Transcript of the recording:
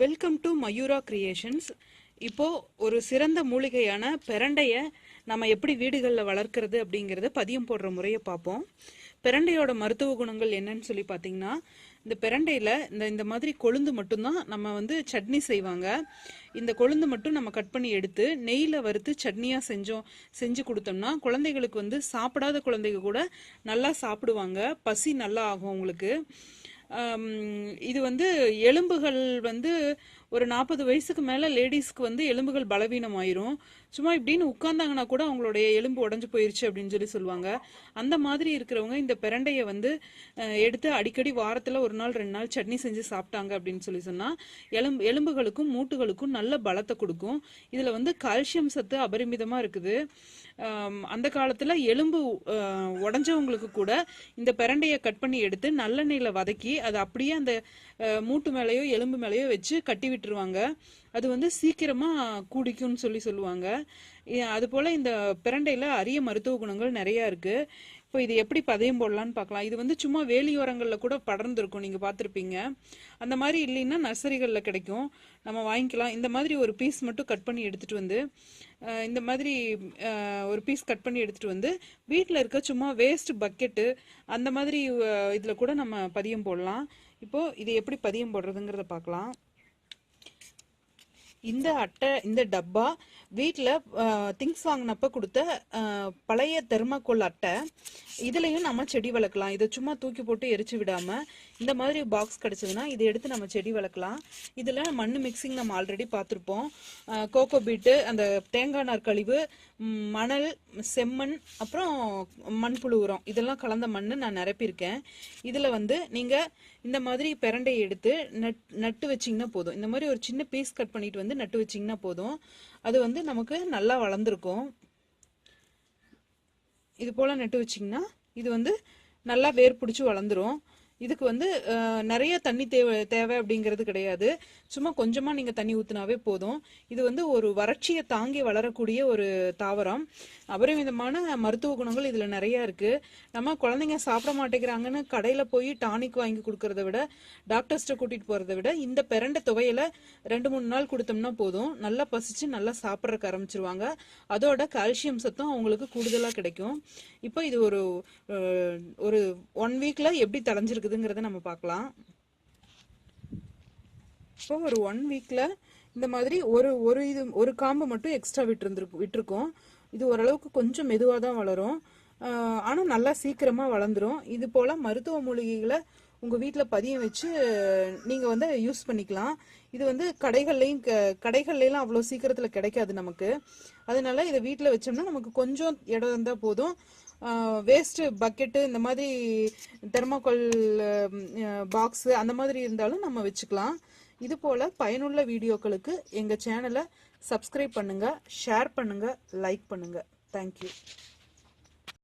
Welcome to Mayura creations இப்போ ஒரு சிறந்த மூலிகையான பெரண்டையை நம்ம எப்படி வீடுகளில் வளர்க்கறது அப்படிங்கிறத பதியம் போடுற முறையை பார்ப்போம். பெரண்டையோட மருத்துவ குணங்கள் என்னன்னு சொல்லி பார்த்தீங்கன்னா இந்த பெரண்டையில் இந்த இந்த மாதிரி கொழுந்து மட்டும்தான் நம்ம வந்து சட்னி செய்வாங்க. இந்த கொழுந்து மட்டும் நம்ம கட் பண்ணி எடுத்து நெய்யில் வறுத்து சட்னியாக செஞ்சோம் செஞ்சு கொடுத்தோம்னா குழந்தைகளுக்கு வந்து சாப்பிடாத குழந்தைங்க கூட நல்லா சாப்பிடுவாங்க. பசி நல்லா ஆகும் அவங்களுக்கு. இது வந்து எலும்புகள் வந்து ஒரு நாற்பது வயசுக்கு மேலே லேடிஸ்க்கு வந்து எலும்புகள் பலவீனம் ஆயிரும் சும்மா இப்படின்னு உட்கார்ந்தாங்கன்னா கூட அவங்களுடைய எலும்பு உடஞ்சு போயிருச்சு அப்படின்னு சொல்லி சொல்லுவாங்க. அந்த மாதிரி இருக்கிறவங்க இந்த பிரண்டையை வந்து எடுத்து அடிக்கடி வாரத்தில் ஒரு நாள் ரெண்டு நாள் சட்னி செஞ்சு சாப்பிட்டாங்க அப்படின்னு சொல்லி சொன்னால் எலும்பு எலும்புகளுக்கும் மூட்டுகளுக்கும் நல்ல பலத்தை கொடுக்கும். இதில் வந்து கால்சியம் சத்து அபரிமிதமாக இருக்குது. அந்த காலத்தில் எலும்பு உடஞ்சவங்களுக்கு கூட இந்த பிரண்டையை கட் பண்ணி எடுத்து நல்லெண்ணெயில் வதக்கி அதை அப்படியே அந்த மூட்டு மேலேயோ எலும்பு மேலேயோ வச்சு கட்டி விட்டுருவாங்க. அது வந்து சீக்கிரமாக கூடிக்கும்னு சொல்லி சொல்லுவாங்க. அதுபோல் இந்த பிரண்டையில் அரிய மருத்துவ குணங்கள் நிறையா இருக்குது இப்போ இது எப்படி பதையும் போடலான்னு பார்க்கலாம். இது வந்து சும்மா வேலியோரங்களில் கூட படர்ந்துருக்கும். நீங்கள் பார்த்துருப்பீங்க. அந்த மாதிரி இல்லைன்னா நர்சரிகளில் கிடைக்கும். நம்ம வாங்கிக்கலாம். இந்த மாதிரி ஒரு பீஸ் மட்டும் கட் பண்ணி எடுத்துகிட்டு வந்து இந்த மாதிரி ஒரு பீஸ் கட் பண்ணி எடுத்துகிட்டு வந்து வீட்டில் இருக்க சும்மா வேஸ்ட் பக்கெட்டு அந்த மாதிரி இதில் கூட நம்ம பதியம் போடலாம். இப்போது இது எப்படி பதியம் போடுறதுங்கிறத பார்க்கலாம். இந்த அட்டை இந்த டப்பா வீட்டில் திங்ஸ் வாங்கினப்ப கொடுத்த பழைய தெர்மாக்கோல் அட்டை இதுலேயும் நம்ம செடி வளர்க்கலாம். இதை சும்மா தூக்கி போட்டு எரிச்சு விடாமல் இந்த மாதிரி பாக்ஸ் கிடச்சிதுன்னா இதை எடுத்து நம்ம செடி வளர்க்கலாம். இதில் மண் மிக்சிங் நம்ம ஆல்ரெடி பார்த்துருப்போம். கோகோ பீட்டு அந்த தேங்காய் நார் கழிவு மணல் செம்மண் அப்புறம் மண்புழு உரம். இதெல்லாம் கலந்த மண் நான் நிரப்பியிருக்கேன். இதில் வந்து நீங்கள் இந்த மாதிரி பிரண்டையை எடுத்து நட் நட்டு வச்சிங்கன்னா போதும். இந்த மாதிரி ஒரு சின்ன பீஸ் கட் பண்ணிட்டு வந்து நட்டு வச்சிங்கன்னா போதும். அது வந்து நமக்கு நல்லா வளர்ந்துருக்கும். இது போல் நட்டு வச்சிங்கன்னா இது வந்து நல்லா வேர் பிடிச்சி வளர்ந்துரும். இதுக்கு வந்து நிறைய தண்ணி தேவை தேவை அப்படிங்கிறது கிடையாது. சும்மா கொஞ்சமாக நீங்கள் தண்ணி ஊற்றினாவே போதும். இது வந்து ஒரு வறட்சியை தாங்கி வளரக்கூடிய ஒரு தாவரம். அபரிமிதமான மருத்துவ குணங்கள் இதில் நிறைய இருக்குது நம்ம குழந்தைங்க சாப்பிட மாட்டேங்கிறாங்கன்னு கடையில் போய் டானிக் வாங்கி கொடுக்கறத விட டாக்டர்ஸ்ட்டை கூட்டிகிட்டு போகிறத விட இந்த பிரண்டை துவையில ரெண்டு மூணு நாள் கொடுத்தோம்னா போதும். நல்லா பசிச்சு நல்லா சாப்பிட்றக்கு ஆரம்பிச்சிருவாங்க. அதோட கால்சியம் சத்தம் அவங்களுக்கு கூடுதலாக கிடைக்கும். இப்போ இது ஒரு ஒரு ஒன் வீக்கில் எப்படி தலைஞ்சிருக்கு இருக்குதுங்கிறத நம்ம பார்க்கலாம். இப்போ ஒரு ஒன் வீக்கில் இந்த மாதிரி ஒரு ஒரு இது ஒரு காம்பு மட்டும் எக்ஸ்ட்ரா விட்டுருந்துருக்கு விட்டுருக்கோம். இது ஓரளவுக்கு கொஞ்சம் மெதுவாக தான் வளரும். ஆனால் நல்லா சீக்கிரமாக வளர்ந்துரும். இது போல் மருத்துவ மூலிகைகளை உங்கள் வீட்டில் பதியம் வச்சு நீங்கள் வந்து யூஸ் பண்ணிக்கலாம். இது வந்து கடைகள்லையும் க- கடைகள்லையும் அவ்வளோ சீக்கிரத்தில் கிடைக்காது நமக்கு. அதனால இதை வீட்டில் வச்சோம்னா நமக்கு கொஞ்சம் இடம் இருந்தால் போதும். வேஸ்ட் பக்கெட்டு இந்த மாதிரி தெர்மாக்கோல் பாக்ஸு அந்த மாதிரி இருந்தாலும் நம்ம வச்சுக்கலாம். இது போல் பயனுள்ள வீடியோக்களுக்கு எங்கள் சேனலை சப்ஸ்கிரைப் பண்ணுங்கள் ஷேர் பண்ணுங்கள் லைக் பண்ணுங்கள் தேங்க்யூ